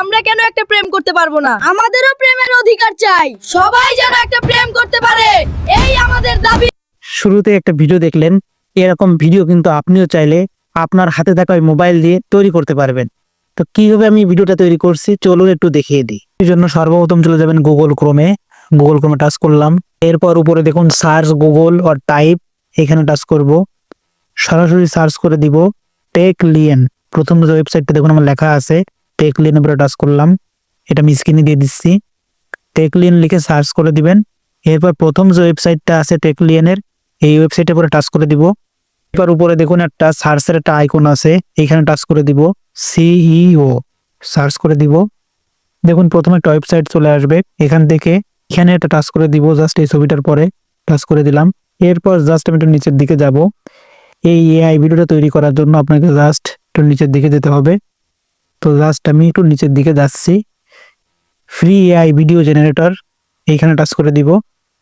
আমরা কেন একটা প্রেম করতে পারব না? আমাদেরও প্রেমের অধিকার চাই। সবাই যেন একটা প্রেম করতে পারে। এই আমাদের দাবি। শুরুতে একটা ভিডিও দেখলেন। এরকম ভিডিও কিন্তু আপনিও চাইলে আপনার হাতে থাকা ওই মোবাইল দিয়ে তৈরি করতে পারবেন। তো কীভাবে আমি ভিডিওটা তৈরি করছি, চলুন একটু দেখিয়ে দিই। এই জন্য সর্বপ্রথম চলে যাবেন গুগল ক্রোমে গুগল ক্রোমে টাচ করলাম। এরপর উপরে দেখুন সার্চ গুগল অর টাইপ এখানে টাচ করব। সরাসরি সার্চ করে দিব টেক লিয়েন প্রথম যে ওয়েবসাইটটা দেখুন, আমার লেখা আছে। টেক লিয়েন উপরে টাচ করলাম। এটা আমি স্ক্রিনে দিয়ে দিচ্ছি। টেক লিয়েন লিখে সার্চ করে দিবেন। এরপর প্রথম যে ওয়েবসাইটটা আছে টেক লিয়েনের এই ওয়েবসাইটের উপরে টাচ করে দিব। এবার উপরে দেখুন একটা সার্চের একটা আইকন আছে, এখানে টাচ করে দিব। সিইও সার্চ করে দিব। দেখুন প্রথমে একটা ওয়েবসাইট চলে আসবে। এখান থেকে এখানে একটা টাচ করে দিব জাস্ট এই ছবিটার পরে টাচ করে দিলাম। এরপর জাস্ট আমি একটু নিচের দিকে যাব। এই এআই ভিডিওটা তৈরি করার জন্য আপনাকে জাস্ট একটু নিচের দিকে যেতে হবে। তো জাস্ট আমি একটু নিচের দিকে যাচ্ছি। ফ্রি এআই ভিডিও জেনারেটর এইখানে টাচ করে দিব।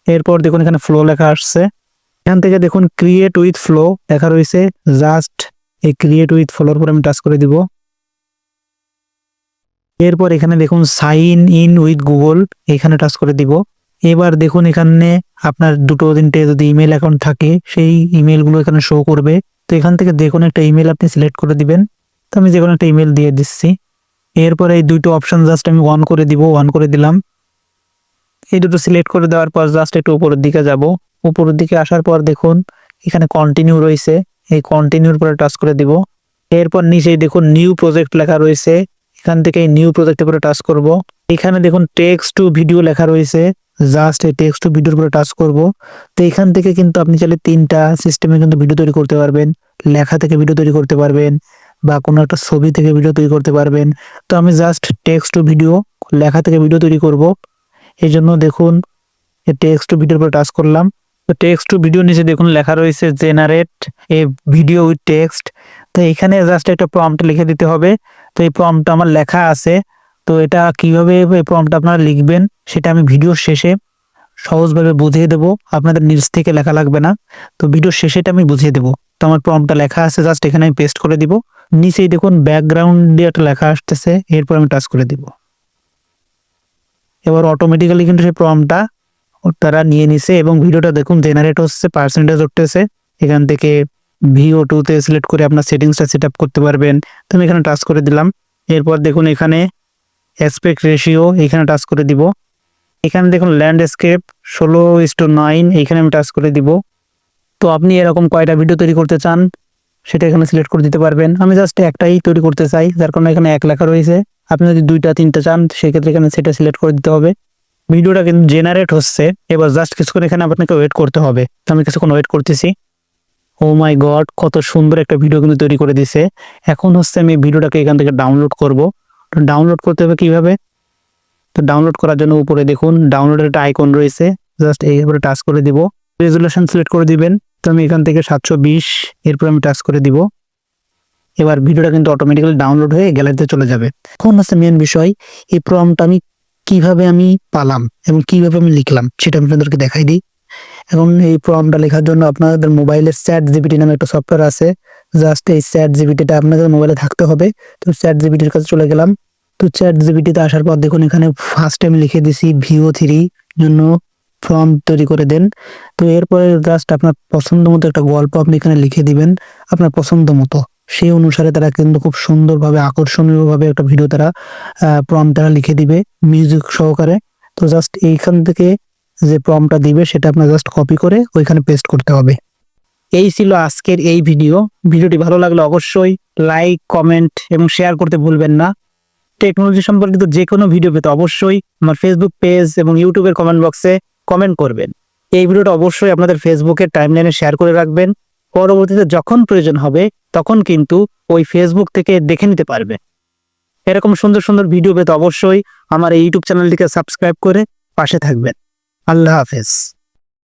এরপর দেখুন এখানে ফ্লো লেখা আসছে। এখান থেকে দেখুন ক্রিয়েট উইথ ফ্লো লেখা রয়েছে। জাস্ট এই ক্রিয়েট উইথ ফ্লোর উপর আমি টাচ করে দিব। এরপর এখানে দেখুন সাইন ইন উইথ গুগল এখানে টাচ করে দিব। এবার দেখুন এখানে আপনার দুটো তিনটে যদি ইমেল অ্যাকাউন্ট থাকে, সেই ইমেলগুলো এখানে শো করবে। তো এখান থেকে দেখুন একটা ইমেল আপনি সিলেক্ট করে দিবেন। তো আমি যে কোনো একটা ইমেল দিয়ে দিচ্ছি। এরপর এই দুটো অপশন জাস্ট আমি অন করে দিব অন করে দিলাম। এই দুটো সিলেক্ট করে দেওয়ার পর জাস্ট একটু উপরের দিকে যাব। উপরের দিকে আসার পর দেখুন, এখানে কন্টিনিউ রয়েছে। এই কন্টিনিউর পরে টাচ করে দিব। এরপর নিচেই দেখুন নিউ প্রজেক্ট লেখা রয়েছে। এখান থেকে এই নিউ প্রজেক্টের উপরে টাচ করব। এখানে দেখুন টেক্সট টু ভিডিও লেখা রয়েছে। জাস্ট এই টেক্সট টু ভিডিওর উপরে টাচ করব। তো এখান থেকে কিন্তু আপনি চাইলে তিনটা সিস্টেমে কিন্তু ভিডিও তৈরি করতে পারবেন। লেখা থেকে ভিডিও তৈরি করতে পারবেন। বা কোনো একটা ছবি থেকে ভিডিও তৈরি করতে পারবেন। তো আমি জাস্ট টেক্সট টু ভিডিও লেখা থেকে ভিডিও তৈরি করব। এই জন্য দেখুন টেক্সট টু ভিডিওর উপর টাচ করলাম। তো টেক্সট টু ভিডিও নিচে দেখুন লেখা রয়েছে generate a video with text তো এখানে জাস্ট একটা প্রম্পট লিখে দিতে হবে। তো এই প্রম্পটটা আমার লেখা আছে। তো এটা কীভাবে এই প্রম্পটটা আপনারা লিখবেন সেটা আমি ভিডিওর শেষে সহজভাবে বুঝিয়ে দেবো। আপনাদের নিজ থেকে লেখা লাগবে না। তো ভিডিওর শেষে এটা আমি বুঝিয়ে দেবো। তো আমার প্রম্পটটা লেখা আছে জাস্ট এখানে আমি পেস্ট করে দিব। নিচেই দেখুন ব্যাকগ্রাউন্ড দিয়ে একটা লেখা আসতেছে, এরপর আমি টাচ করে দিব। এবার অটোমেটিক্যালি কিন্তু সেই প্রমটা তারা নিয়ে নিছে এবং ভিডিওটা দেখুন জেনারেট হচ্ছে পার্সেন্টেজ উঠতেছে। এখান থেকে ভিও টুতে সিলেক্ট করে আপনার সেটিংসটা সেট করতে পারবেন। তো আমি এখানে টাচ করে দিলাম। এরপর দেখুন এখানে অ্যাসপেক্ট রেশিও এখানে টাচ করে দিব। এখানে দেখুন ল্যান্ডস্কেপ ষোলো ইস্টো নাইন এখানে আমি টাচ করে দিব। তো আপনি এরকম কয়টা ভিডিও তৈরি করতে চান সেটা এখানে সিলেক্ট করে দিতে পারবেন। আমি জাস্ট একটাই তৈরি করতে চাই, যার কারণে এখানে এক লেখা রয়েছে। আপনি যদি দুইটা, তিনটা চান, সেক্ষেত্রে এখানে সেটা সিলেক্ট করে দিতে হবে। ভিডিওটা কিন্তু জেনারেট হচ্ছে। এবার জাস্ট কিছুক্ষণ এখানে আপনাকে ওয়েট করতে হবে। তো আমি কিছুক্ষণ ওয়েট করতেছি। ও মাই গড কত সুন্দর একটা ভিডিও কিন্তু তৈরি করে দিছে এখন হচ্ছে আমি ভিডিওটাকে এখান থেকে ডাউনলোড করব। ডাউনলোড করতে হবে কীভাবে? তো ডাউনলোড করার জন্য উপরে দেখুন ডাউনলোডের একটা আইকন রয়েছে। জাস্ট এই উপরে টাচ করে দিব। রেজুলেশন সিলেক্ট করে দিবেন। তো আমি এখান থেকে সাতশো বিশ, এরপর আমি টাচ করে দিব। এবার ভিডিওটা কিন্তু অটোমেটিক্যালি ডাউনলোড হয়ে গ্যালারিতে চলে যাবে। এখন হচ্ছে মেন বিষয়, এই প্রমটা আমি কীভাবে আমি পালাম এবং কীভাবে আমি লিখলাম সেটা আমি আপনাদেরকে দেখাই দিই। এখন এই প্রমটা লেখার জন্য আপনাদের মোবাইলের চ্যাট জিবিটি নামে একটা সফটওয়্যার আছে। জাস্ট এই চ্যাট জিবিটিটা আপনাদের মোবাইলে থাকতে হবে। তো স্যাট জিবিটির কাছে চলে গেলাম। তো চ্যাট জিবিটিতে আসার পর দেখুন এখানে ফার্স্ট আমি লিখে দিছি ভিও থ্রি জন্য ফর্ম তৈরি করে দেন। তো এরপরে জাস্ট আপনার পছন্দ মতো একটা গল্প আপনি এখানে লিখে দিবেন, আপনার পছন্দ মতো। সেই অনুসারে তারা কিন্তু খুব সুন্দরভাবে, আকর্ষণীয়ভাবে একটা ভিডিও তারা প্রম তারা লিখে দিবে মিউজিক সহকারে। তো জাস্ট এইখান থেকে যে প্রমটা দিবে সেটা আপনার জাস্ট কপি করে ওইখানে পেস্ট করতে হবে। এই ছিল আজকের এই ভিডিও ভিডিওটি ভালো লাগলে অবশ্যই লাইক কমেন্ট এবং শেয়ার করতে ভুলবেন না। টেকনোলজি সম্পর্কিত যে কোনো ভিডিও পেতে অবশ্যই আমার ফেসবুক পেজ এবং ইউটিউবের কমেন্ট বক্সে কমেন্ট করবেন। এই ভিডিওটা অবশ্যই আপনাদের ফেসবুকের টাইমলাইনে শেয়ার করে রাখবেন। পরবর্তীতে যখন প্রয়োজন হবে, তখন কিন্তু ওই ফেসবুক থেকে দেখে নিতে পারবে। এরকম সুন্দর সুন্দর ভিডিও পেতে অবশ্যই আমার এই ইউটিউব চ্যানেলটিকে সাবস্ক্রাইব করে পাশে থাকবেন। আল্লাহ হাফেজ।